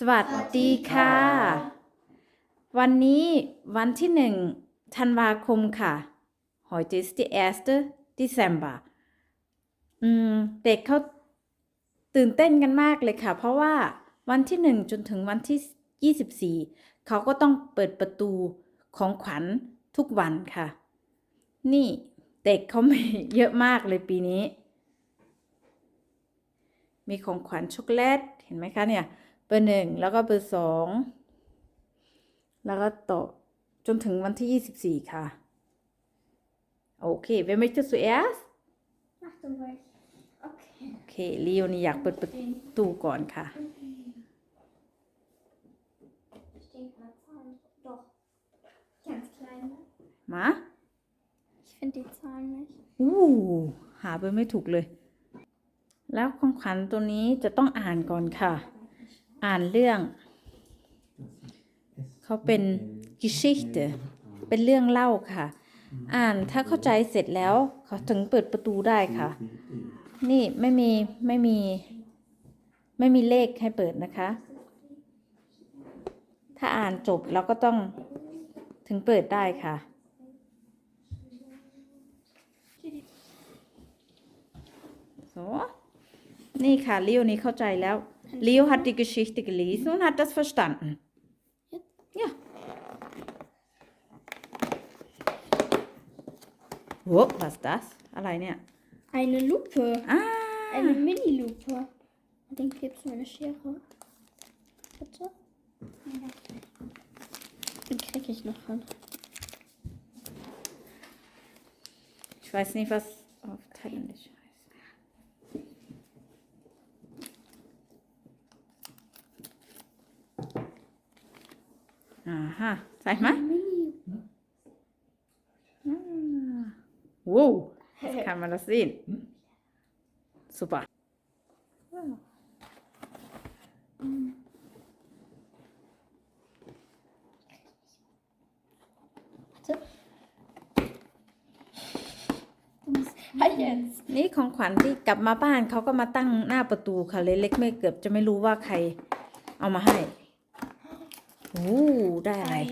สวัสดีค่ะ วันนี้วันที่หนึ่งธันวาคมค่ะ heute ist die erste Dezember อืมเด็กเขาตื่นเต้นกันมากเลยค่ะ เพราะว่าวันที่หนึ่งจนถึงวันที่ยี่สิบสี่เขาก็ต้องเปิดประตูของขวัญทุกวันค่ะ นี่เด็กเขาม่เยอะมากเลยปีนี้ มีของขวัญช็อกโกแลตเห็นไหมคะเนี่ย เบอร์หนึ่งแล้วก็เบอร์สองแล้วก็ต่อจนถึงวันที่ยี่สิบสี่ค่ะ โอเค wer möchte zuerst Mach du ruhig. Okay. โอเคลีโอนี่อยากเปิดประตูก่อนค่ะ Stehen keine Zahlen. Doch. Ganz klein, ne? มา Ich finde die Zahlen nicht. อู้หาเบอร์ไม่ถูกเลย แล้วของขวัญตัวนี้จะต้องอ่านก่อนค่ะ อ่านเรื่อง เขาเป็น Geschichte เป็นเรื่องเล่าค่ะ อ่านถ้าเข้าใจเสร็จแล้ว เขาถึงเปิดประตูได้ค่ะ นี่ไม่มีไม่มี ไม่มีเลขให้เปิดนะคะ ถ้าอ่านจบเราก็ต้องถึงเปิดได้ค่ะโสนี่ค่ะลิโอนี่เข้าใจแล้ว Leo hat die Geschichte gelesen und hat das verstanden. Ja. Oh, was ist das? Alleine. Eine Lupe. Ah. Eine Mini-Lupe. Den dann gibt es eine Schere. Bitte. Den kriege ich noch ran. Ich weiß nicht, was auf Thailändisch. Aha, zeig mal. Mini. Ah. Wow, jetzt kann man das sehen. Super. Warte. Du musst. Halt jetzt. นี่ของขวัญที่กลับมาบ้านเขาก็มาตั้งหน้าประตูค่ะ เล็กๆไม่เกือบจะไม่รู้ว่าใครเอามาให้ โอ้ได้อะไร Ein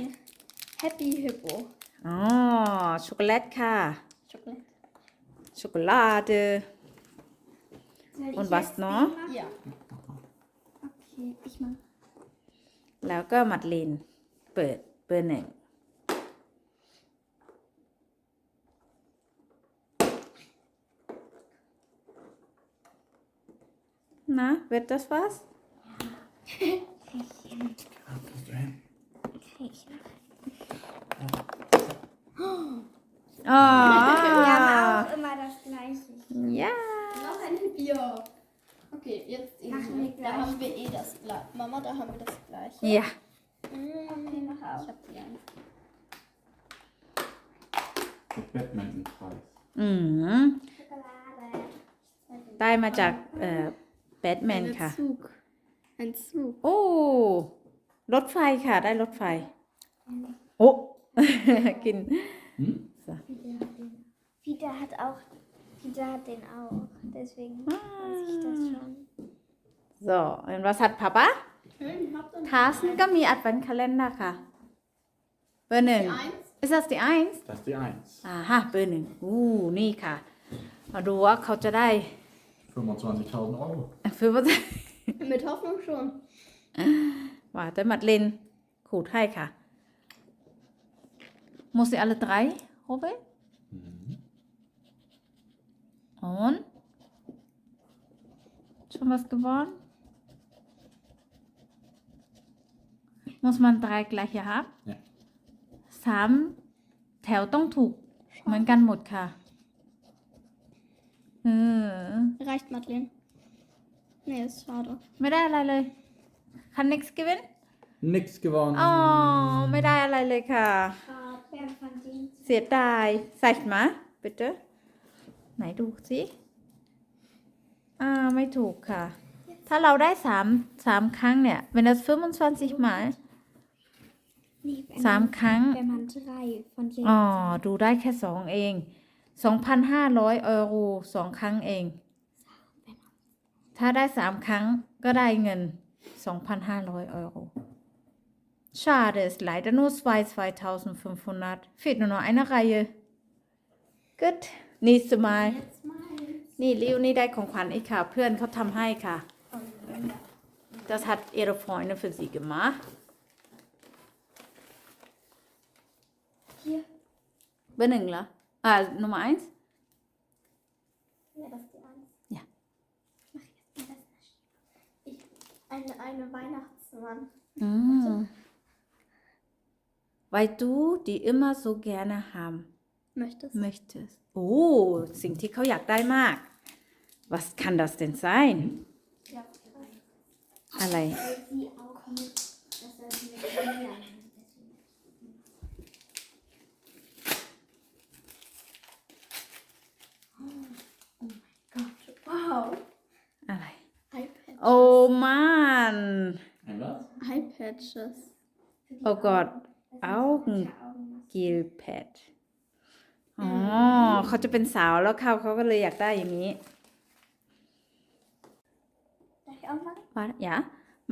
Happy Hippo. อ๋อ ช็อกโกแลตค่ะ Schokolade. ช็อกโกแลต Und was noch? Ja. Okay, ich mach. แล้วก็มัดลิน เปิดเบอร์หนึ่งนะ wird das was Krieg ich noch. อ๋อ Wir haben auch immer das Gleiche. ย่า Noch ein Bier. Okay, jetzt Machen wir eben. Da gleich. haben wir eh das gleiche. Mama, da haben wir das gleiche. ย่า Okay, mach Ich auch. hab die Angst. Der Badmintonpreis. อืม Schokolade. ได้มาจากเอ่อแบทแมน Ein ค่ะ Zug. Ein Zug. โอ้ รถไฟค่ะ ได้รถไฟ โอ้ กิน Hm? Peter hat den. Peter hat auch. Peter hat den auch. Deswegen weiß ich das schon. so und was hat Papa Schön, habt ihr ทาสก็มีอัดเป็นคาเลนดาค่ะ เบอร์หนึ่ง die Eins? ist das die eins Das ist die Eins. อ่าฮะเบอร์หนึ่งอู้นี่ค่ะ มาดูว่าเขาจะได้ 25.000 Euro. ฟิวว่า Mit Hoffnung schon. ว่าแต่มัดเลนขูดให้ค่ะ muss sie alle drei Robin Mhm. und schon was geworden muss man drei gleiche haben เนี่ยสามแถวต้องถูกเหมือนกันหมดค่ะเออ Reicht, Madeleine? Nee, ist schade. ไม่ได้อะไรเลย คัน next given Nix gewonnen. อ๋อ ไม่ได้อะไรเลยค่ะ Wer von denen? เสียดายใส่มา bitte ไหนดูสิอ่าไม่ถูกค่ะ ถ้าเราได้สามสามครั้งเนี่ย wenn das 25 mal Nee, wenn สาม man, ครั้ง wenn man drei von denen. อ๋อ ดูได้แค่สองเอง2,500เอโรสองครั้งเอง ถ้าได้สามครั้งก็ได้เงิน 2.500 Euro. Schade, ist leider nur zwei 2500. Fehlt nur noch eine Reihe. Gut, nächstes Mal. Jetzt meins. นี่ริวนี่ได้ของขวัญอีกค่ะ เพื่อนเขาทำให้ค่ะ Das hat ihre Freundin für sie gemacht. Hier. เบอร์หนึ่งเหรอ อ่า Nummer eins Ja, das eine, eine Weihnachtsmann. อืม Weil du die immer so gerne haben Möchtest möchtest. Oh, สิ่งที่เขาอยากได้มาก Was kann das denn sein? Ja, ich weiß. อะไร Weil sie auch mit, dass er mit mir deswegen. Oh mein Gott. Wow. อะไร iPad. โอ้ มัน Ein was? iPadges. Für die Oh Gott, Augen. Augen. Das ist für Augenmaske. กิลแพดอ๋อเขาจะเป็นสาวแล้วเขาเขาก็เลยอยากได้อย่างนี้ Darf ich auch mal? ว่าอย่า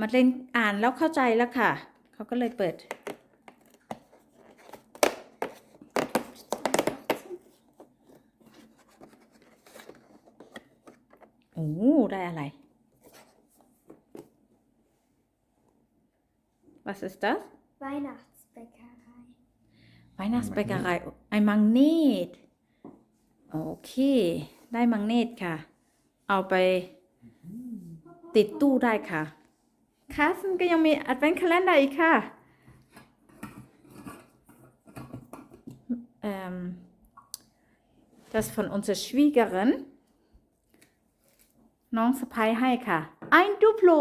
มาเล่นอ่านแล้วเข้าใจแล้วค่ะ เขาก็เลยเปิด โอ้ ได้อะไร Was ist das? Weihnachtsbäckerei. Weihnachtsbäckerei ein Magnet โอเค ได้มังเนตค่ะ เอาไปติดตู้ได้ค่ะคัสก็ยังมี Advent Calendar อีกค่ะเอ่อ das von unserer Schwiegerin น้องสะพ้ายให้ค่ะ ein Duplo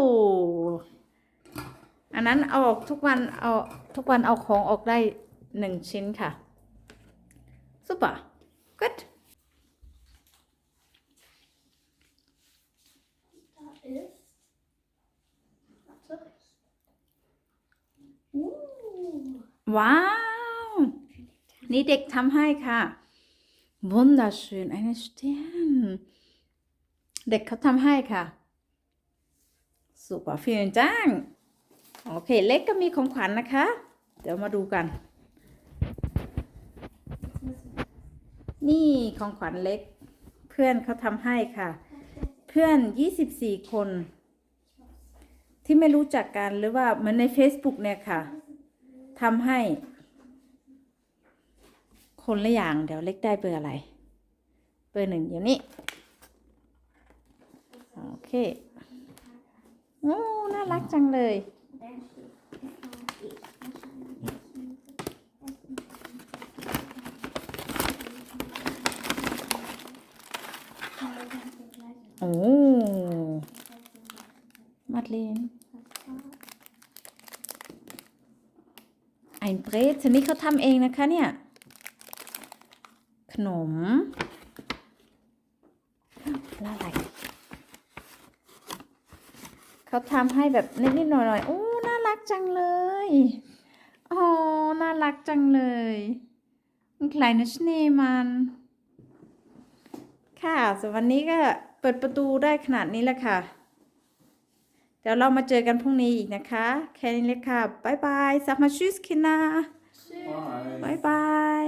อันนั้นเอาออกทุกวันเอาทุกวันเอาของออกได้หนึ่งชิ้นค่ะ super gut Da ist. Warte. Uh. ว้าวนี่เด็กทำให้ค่ะ wunderschön eine Stern เด็กเขาทำให้ค่ะ super vielen Dank โอเค เล็กก็มีของขวัญนะคะ เดี๋ยวมาดูกัน นี่ของขวัญเล็ก เพื่อนเขาทำให้ค่ะ เพื่อน24คน ที่ไม่รู้จักกันหรือว่ามือนใน Facebook เนี่ยค่ะทำให้ คนละอย่าง เดี๋ยวเล็กได้เบอร์อะไร เบอร์หนึ่งอยู่นี่โอเค โอ้ น่ารักจังเลย โอ้มาดเลน ไอ b เบรดชนิดเขาทำเองนะคะเนี่ย ขนมล้วอะไรเขาทำให้แบบนิดๆหน่อยๆโอ้ จังเลยอ๋อน่ารักจังเลย ein kleiner Schneemann ค่ะส่วนวันนี้ก็เปิดประตูได้ขนาดนี้แล้วค่ะ เดี๋ยวเรามาเจอกันพรุ่งนี้อีกนะคะ แค่นี้เลยค่ะ บ๊ายบาย sag mal tschüss Kinder Bye. บ๊ายบาย